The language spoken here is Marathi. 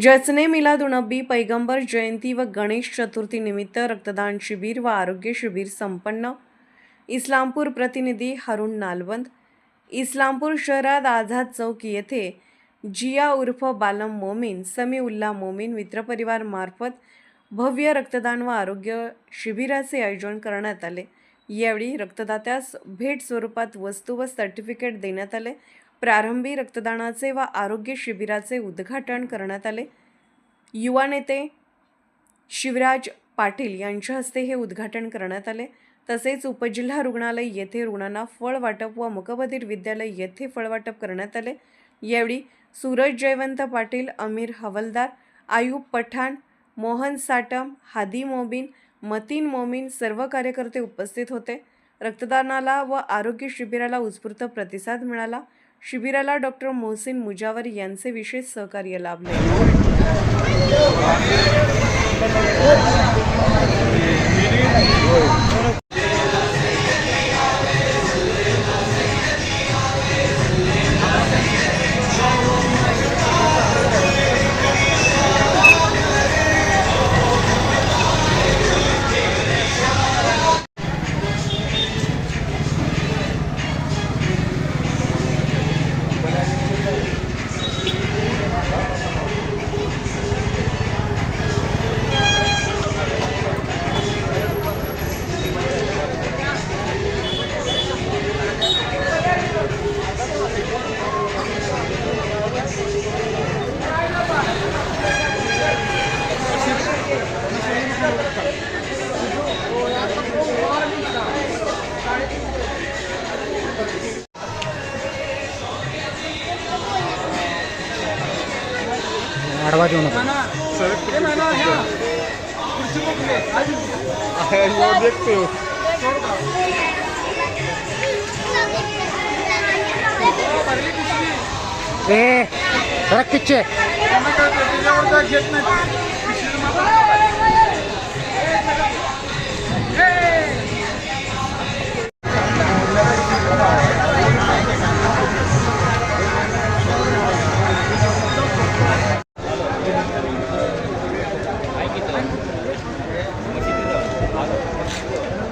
जचने मिलादुनबी पैगंबर जयंती व गणेश चतुर्थी निमित्त रक्तदान शिबिर व आरोग्य शिबिर संपन्न. इस्लामपूर प्रतिनिधी हरुण नालवंत. इस्लामपूर शहरात आझाद चौक येथे जिया उर्फ बालम मोमीन समी उल्ला मोमीन मित्रपरिवार मार्फत भव्य रक्तदान व आरोग्य शिबिराचे आयोजन करण्यात आले. यावेळी रक्तदात्यास भेट स्वरूपात वस्तू व सर्टिफिकेट देण्यात आले. प्रारंभी रक्तदानाचे व आरोग्य शिबिराचे उद्घाटन करण्यात आले. युवा नेते शिवराज पाटील यांच्या हस्ते हे उद्घाटन करण्यात आले. तसेच उपजिल्हा रुग्णालय येथे रुग्णांना फळ वाटप व मुकबधीर विद्यालय येथे फळवाटप करण्यात आले. यावेळी सूरज जयवंत पाटील अमीर हवलदार आयूब पठाण मोहन साटम हादी मोबिन मतीन मोमीन सर्व कार्यकर्ते उपस्थित होते. रक्तदानाला व आरोग्य शिबिराला उत्स्फूर्त प्रतिसाद मिळाला. शिबिराला डॉक्टर मोहसिन मुजावर यांचे विशेष सहकार्य लाभले. आडवा देऊ नका. ए रक्कीचे घेत नाही 好的。